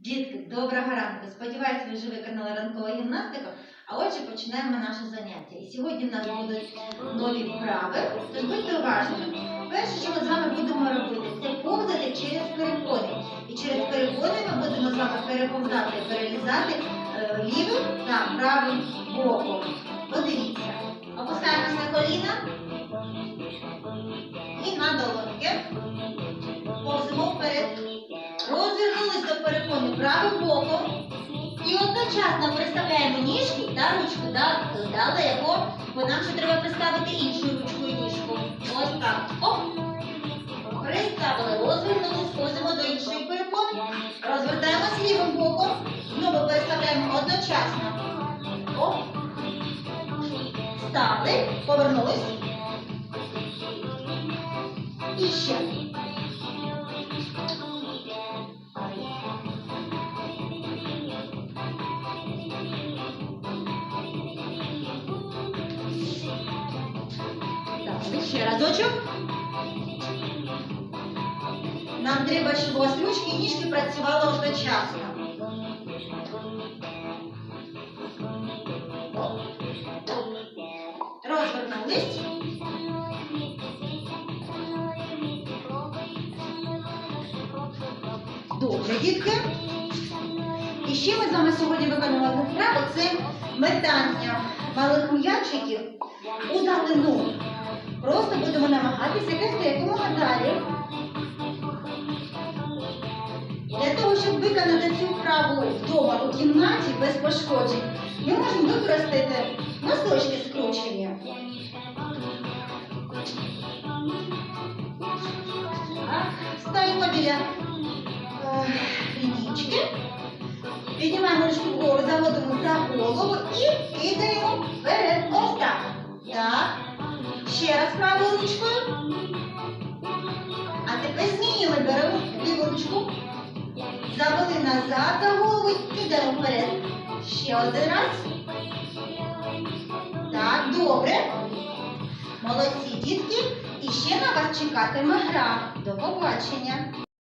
Дітки, доброго ранку! Сподіваюсь, ви вже виконали ранкову гімнастику. А отже, починаємо наше заняття. І сьогодні в нас будуть нові вправи. Тож будьте уважними. Перше, що ми з вами будемо робити, це повзати через перепони. І через перепони ми будемо з вами переповзати, перелізати е, лівим та правим боком. Подивіться. Опускаємось на коліна правим боком. І одночасно переставляємо ніжку та ручку да- далеко, бо нам ще треба приставити іншу ручку і ніжку. Ось так. Оп. Приставили, розвернулись, ходимо до іншої перепони. Розвертаємось лівим боком. Знову переставляємо одночасно. Оп. Стали, повернулись. І ще. Ще разочок. Нам треба, щоб у вас ручки і ніжки працювали одночасно. Розвернулись. Добре, дітки. І ще ми з вами сьогодні одну вправу. Це метання малих м'ячиків у далину. Просто будемо намагатися тягти якомога далі. Для того, щоб виконати цю вправу вдома у кімнаті без пошкоджень, ми можемо використати носочки скручені. Так, Ставимо біля е, лінійки. Піднімаємо ручку вгору, заводимо за голову і кидаємо Ще раз правою ручкою. А тепер змінюємо, беремо ліву ручку. Завели назад за голову і кидаємо вперед. Ще один раз. Так, добре. Молодці дітки. І ще на вас чекатиме гра. До побачення.